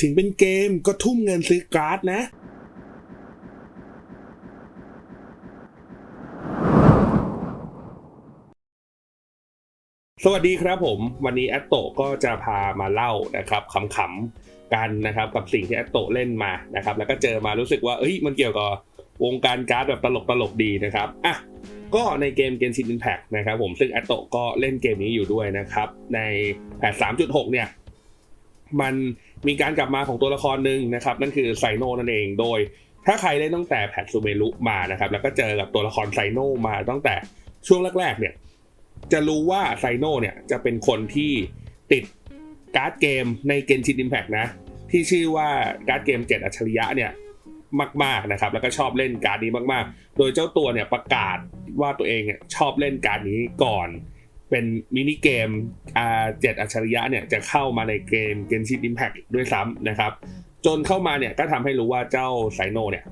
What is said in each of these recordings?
ถึงเป็นเกมก็ทุ่มเงินซื้อการ์ดนะสวัสดีครับผม วันนี้แอตโตก็จะพามาเล่านะครับขำๆกันนะครับกับสิ่งที่แอตโตเล่นมานะครับแล้วก็เจอมารู้สึกว่าเอ้ยมันเกี่ยวกับวงการการ์ดแบบตลกๆดีนะครับอะก็ในเกม Genshin Impact นะครับผมซึ่งแอตโตก็เล่นเกมนี้อยู่ด้วยนะครับในแพท3.6 เนี่ย มันมีการกลับมาของตัวละครหนึ่งนะครับ นั่นคือไซโนนั่นเองโดย ถ้าใครเล่นตั้งแต่แพทซูเมรุมานะครับ แล้วก็เจอกับตัวละครไซโนมาตั้งแต่ช่วงแรกๆเนี่ยจะรู้ว่าไซโนเนี่ยจะเป็นคนที่ติดการ์ดเกมในเกนชินอิมแพกนะ ที่ชื่อว่าการ์ดเกมเจ็ดอัจฉริยะเนี่ยมากๆนะครับ แล้วก็ชอบเล่นการ์ดนี้มากๆ โดยเจ้าตัวเนี่ยประกาศว่าตัวเองเนี่ยชอบเล่นการ์ดนี้ก่อน เป็นมินิเกมอ่าเจ็ดอัจฉริยะเนี่ยจะเข้ามาในเกมเกนชินอิมแพกด้วยซ้ำนะครับ จนเข้ามาเนี่ยก็ทำให้รู้ว่าเจ้าไซโนเนี่ย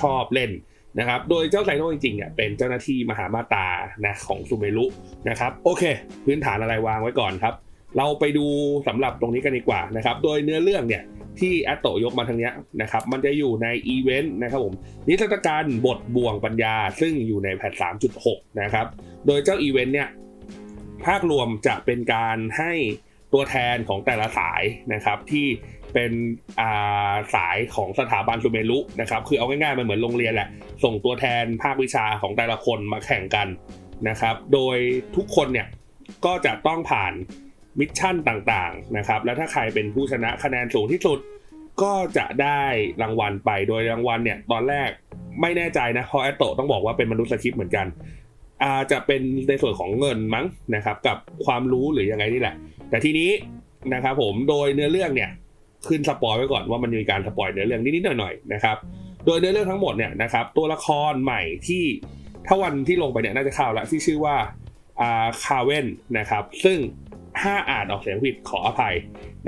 ชอบเล่นนะครับ โดยเจ้าไซโนจริงๆเนี่ยเป็นเจ้าหน้าที่มหามาตานะของซูเมรุนะครับ โอเค พื้นฐานอะไรวางไว้ก่อนครับ เราไปดูสำหรับตรงนี้กันดีกว่านะครับ โดยเนื้อเรื่องเนี่ยที่แอตโตยกมาทางเนี้ยนะครับ มันจะอยู่ในอีเวนต์นะครับผม นิทรรศการบทบ่วงปัญญา ซึ่งอยู่ในแพท3.6นะครับ โดยเจ้าอีเวนต์เนี่ย ภาครวมจะเป็นการให้ตัวแทนของแต่ละสายนะครับที่เป็นาสายของสถาบันซูเมรุนะครับคือเอาง่ายๆมันเหมือนโรงเรียนแหละ ส่งตัวแทนภาควิชาของแต่ละคนมาแข่งกันนะครับโดยทุกคนเนี่ยก็จะต้องผ่านมิชชั่นต่างๆนะครับแล้วถ้าใครเป็นผู้ชนะคะแนนสูงที่สุดก็จะได้รางวัลไปโดยรางวัลเนี่ยตอนแรกไม่แน่ใจนะเพราะแอตโตต้องบอกว่าเป็นมนุษย์สคริปต์เหมือนกัน อาจะเป็นในส่วนของเงินมั้งนะครับกับความรู้หรือยังไงนี่แหละ แต่ทีนี้นะครับผมโดยเนื้อเรื่องเนี่ยขึ้นสปอยไว้ก่อนว่ามันมีการสปอยเนื้อเรื่องนิดๆหน่อยๆนะครับโดยเนื้อเรื่องทั้งหมดเนี่ยนะครับตัวละครใหม่ที่ถ้าวันที่ลงไปเนี่ยน่าจะเข้าล้วที่ชื่อว่าอ่าคาเวนนะครับซึ่งถ้าอ่านออกเสียงผิดขออภัย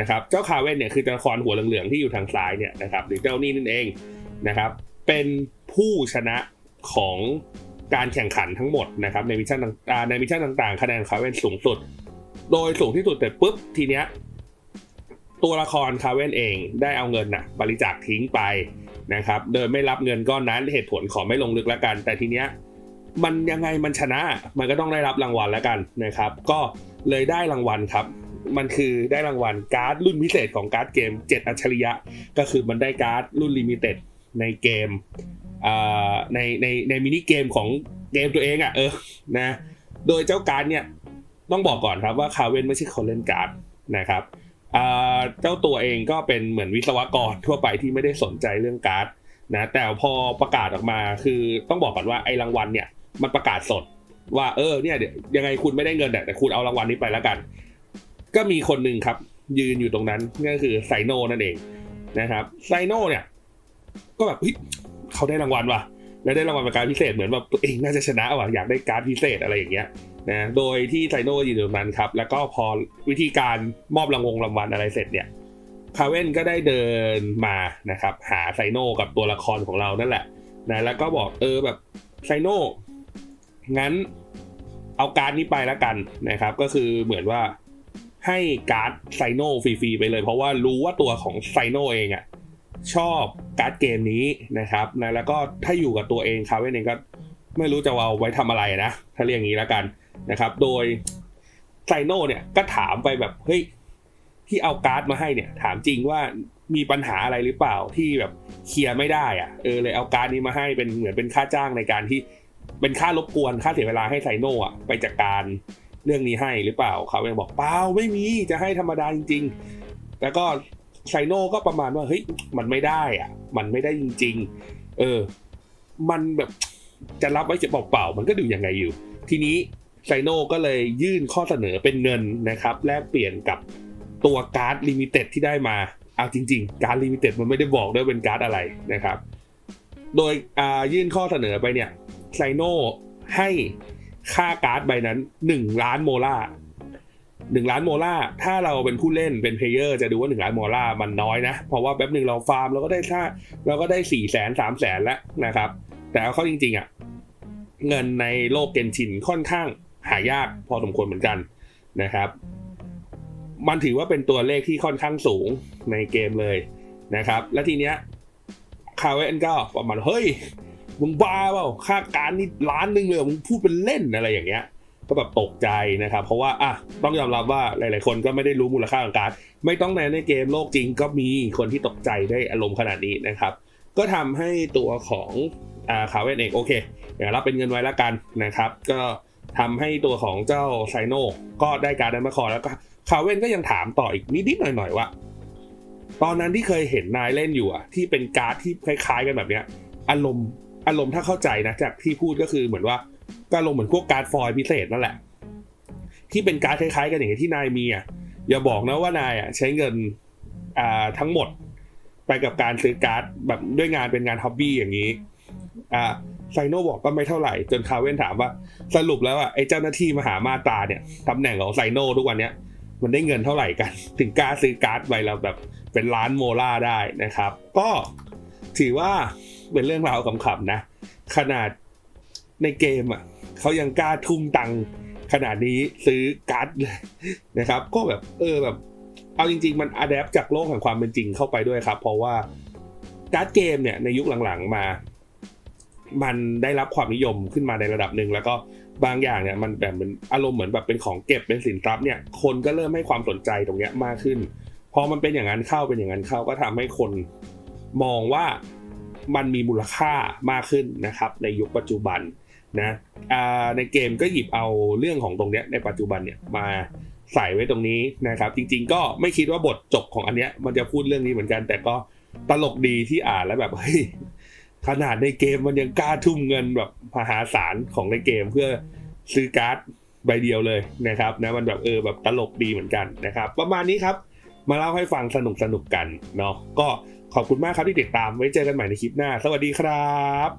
นะครับเจ้าคาเวนเนี่ยคือตัวละครหัวเหลืองๆที่อยู่ทางซ้ายเนี่ยนะครับหรือเจ้านี่นั่นเองนะครับเป็นผู้ชนะของ การแข่งขันทั้งหมดนะครับในมิชชั่นต่างในมิชชั่นต่างๆ คะแนนคาเวนสูงสุด โดยสูงที่สุดแต่ปุ๊บทีเนี้ยตัวละครคาเวนเองได้เอาเงินน่ะบริจาคทิ้งไปนะครับโดยไม่รับเงินก้อนนั้นเหตุผลขอไม่ลงลึกแล้วกัน แต่ทีเนี้ยมันยังไงมันชนะมันก็ต้องได้รับรางวัลแล้วกันนะครับ ก็เลยได้รางวัลครับ มันคือได้รางวัลการ์ดรุ่นพิเศษของการ์ดเกม 7 อัจฉริยะ ก็คือมันได้การ์ดรุ่นลิมิเต็ดในเกม ในในในมินิเกมของเกมตัวเองอะเออนะโดยเจ้าการเนี่ยต้องบอกก่อนครับว่าคาเวนไม่ใช่คนเล่นการ์ดนะครับเจ้าตัวเองก็เป็นเหมือนวิศวกรทั่วไปที่ไม่ได้สนใจเรื่องการ์ดนะแต่พอประกาศออกมาคือต้องบอกก่อนว่าไอ้รางวัลเนี่ยมันประกาศสดว่าเออเนี่ยเดี๋ยวยังไงคุณไม่ได้เงินแต่คุณเอารางวัลนี้ไปแล้วกัน ก็มีคนหนึ่งครับ ยืนอยู่ตรงนั้นนั่นก็คือไซโนนั่นเองนะครับไซโนเนี่ย ก็แบบ เขาได้รางวัลว่ะแล้วได้รางวัลเป็นการพิเศษเหมือนแบบตัวเองน่าจะชนะว่ะอยากได้การดพิเศษอะไรอย่างเงี้ยนะโดยที่ไซโนอยู่ตรงนั้นครับ แล้วก็พอวิธีการมอบรางวงรางวัลอะไรเสร็จเนี่ยคาเว่นก็ได้เดินมานะครับ หาไซโนกับตัวละครของเรานั่นแหละนะแล้วก็บอกเออแบบไซโนงั้นเอาการ์ดนี้ไปแล้วกันนะครับ ก็คือเหมือนว่าให้การ์ดไซโนฟรีๆไปเลย เพราะว่ารู้ว่าตัวของไซโนเองอะ ชอบการ์ดเกมนี้นะครับนะแล้วก็ถ้าอยู่กับตัวเองคาเว่นเองก็ไม่รู้จะเอาไว้ทำอะไรนะ ถ้าเรียกอย่างนี้แล้วกันนะครับ โดยไซโนเนี่ยก็ถามไปแบบเฮ้ยที่เอาการ์ดมาให้เนี่ย ถามจริงว่ามีปัญหาอะไรหรือเปล่าที่แบบเคลียร์ไม่ได้อะเออเลยเอาการ์ดนี้มาให้เป็นเหมือนเป็นค่าจ้างในการที่เป็นค่ารบกวนค่าเสียเวลาให้ไซโนอะไปจัดการเรื่องนี้ให้หรือเปล่าเขาเองบอกเปล่าไม่มีจะให้ธรรมดาจริง ๆ แล้วก็ ไซโน่ก็ประมาณว่าเฮ้ยมันไม่ได้อะ มันไม่ได้จริง ๆ เออ มันแบบจะรับไว้จะเปล่าๆมันก็ดูยังไงอยู่ ทีนี้ไซโนก็เลยยื่นข้อเสนอเป็นเงินนะครับแลกเปลี่ยนกับตัวการ์ดลิมิเต็ดที่ได้มา เอาจริง ๆ การ์ดลิมิเต็ดมันไม่ได้บอกด้วยเป็นการ์ดอะไรนะครับ โดยยื่นข้อเสนอไปเนี่ยไซโนให้ค่าการ์ดใบนั้น 1 ล้านโมล่า หนึ่งล้านโมล่าถ้าเราเป็นผู้เล่นเป็นเพลเยอร์จะดูว่า1ล้านโมล่ามันน้อยนะ เพราะว่าแป๊บหนึ่งเราฟาร์มเราก็ได้ค่าเราก็ได้4ี่แสนสามแสนแล้วนะครับ แต่เอาเข้าจริง ๆอะเงินในโลกเกนชินค่อนข้างหายากพอสมควรเหมือนกันนะครับ มันถือว่าเป็นตัวเลขที่ค่อนข้างสูงในเกมเลยนะครับ แล้วทีเนี้ยคาเวนก็ประมาณเฮ้ยมึงบ้าเปล่าค่าการนี่ล้านหนึ่งเลยเหรอมึงพูดเป็นเล่นอะไรอย่างเงี้ย ก็แบบตกใจนะครับ เพราะว่าอะต้องยอมรับว่าหลาย ๆ คนก็ไม่ได้รู้มูลค่าของการดไม่ต้องในในเกมโลกจริงก็มีคนที่ตกใจได้อารมณ์ขนาดนี้นะครับ ก็ทำให้ตัวของอ่าคาเวนเองโอเคเดี๋ยวรับเป็นเงินไว้ล้วกันนะครับ ก็ทำให้ตัวของเจ้าไซโนก็ได้การดนั้นมาคอแล้วก็คาเวนก็ยังถามต่ออีกนิดๆหน่อยๆว่าตอนนั้นที่เคยเห็นนายเล่นอยู่อะที่เป็นการ์ดที่คล้าย ๆ กันแบบเนี้ย อารมณ์อารมณ์ถ้าเข้าใจนะจากที่พูดก็คือเหมือนว่า ก็อารมณ์เหมือนพวกการ์ดฟอยพิเศษนั่นแหละ ที่เป็นการ์ดคล้ายๆ กันอย่างที่นายมีอะอย่าบอกนะว่านายอะใช้เงินอ่าทั้งหมด ไปกับการซื้อการ์ดแบบด้วยงานเป็นงานฮ็อบบี้อย่างนี้อ่าไซโนบอกก็ไม่เท่าไหร่ จนคาเว่นถามว่าสรุปแล้วอะไอ้เจ้าหน้าที่มหามาตาเนี่ยตำแหน่งของไซโนทุกวันเนี้ยมันได้เงินเท่าไหร่กัน ถึงกล้าซื้อการ์ดใบละแบบเป็นล้านโมล่าได้นะครับ ก็ถือว่าเป็นเรื่องราวขำๆนะ ขนาดในเกมอะ เขายังกล้าทุ่มตังค์ขนาดนี้ซื้อการ์ดเลยนะครับ ก็แบบเออแบบ เอาจริง ๆ มันอัดแอปจากโลกแห่งความเป็นจริงเข้าไปด้วยครับ เพราะว่าการ์ดเกมเนี่ยในยุคหลังๆมา มันได้รับความนิยมขึ้นมาในระดับหนึ่งแล้วก็บางอย่างเนี่ยมันแบบเหมือนอารมณ์เหมือนแบบเป็นของเก็บเป็นสินทรัพย์เนี่ยคนก็เริ่มให้ความสนใจตรงเนี้ยมากขึ้นพอมันเป็นอย่างนั้นเข้าเป็นอย่างนั้นเข้าก็ทำให้คนมองว่ามันมีมูลค่ามากขึ้นนะครับ ในยุคปัจจุบัน นะในเกมก็หยิบเอาเรื่องของตรงเนี้ยในปัจจุบันเนี่ยมาใส่ไว้ตรงนี้นะครับ จริง ๆ ก็ไม่คิดว่าบทจบของอันเนี้ยมันจะพูดเรื่องนี้เหมือนกัน แต่ก็ตลกดีที่อ่านแล้วแบบเฮ้ยขนาดในเกมมันยังกล้าทุ่มเงินแบบมหาศาลของในเกมเพื่อซื้อการ์ดใบเดียวเลยนะครับนะมันแบบเออแบบตลกดีเหมือนกันนะครับ ประมาณนี้ครับ มาเล่าให้ฟังสนุกสนุกๆกันเนาะก็ขอบคุณมากครับที่ติดตามไว้เจอกันใหม่ในคลิปหน้า สวัสดีครับ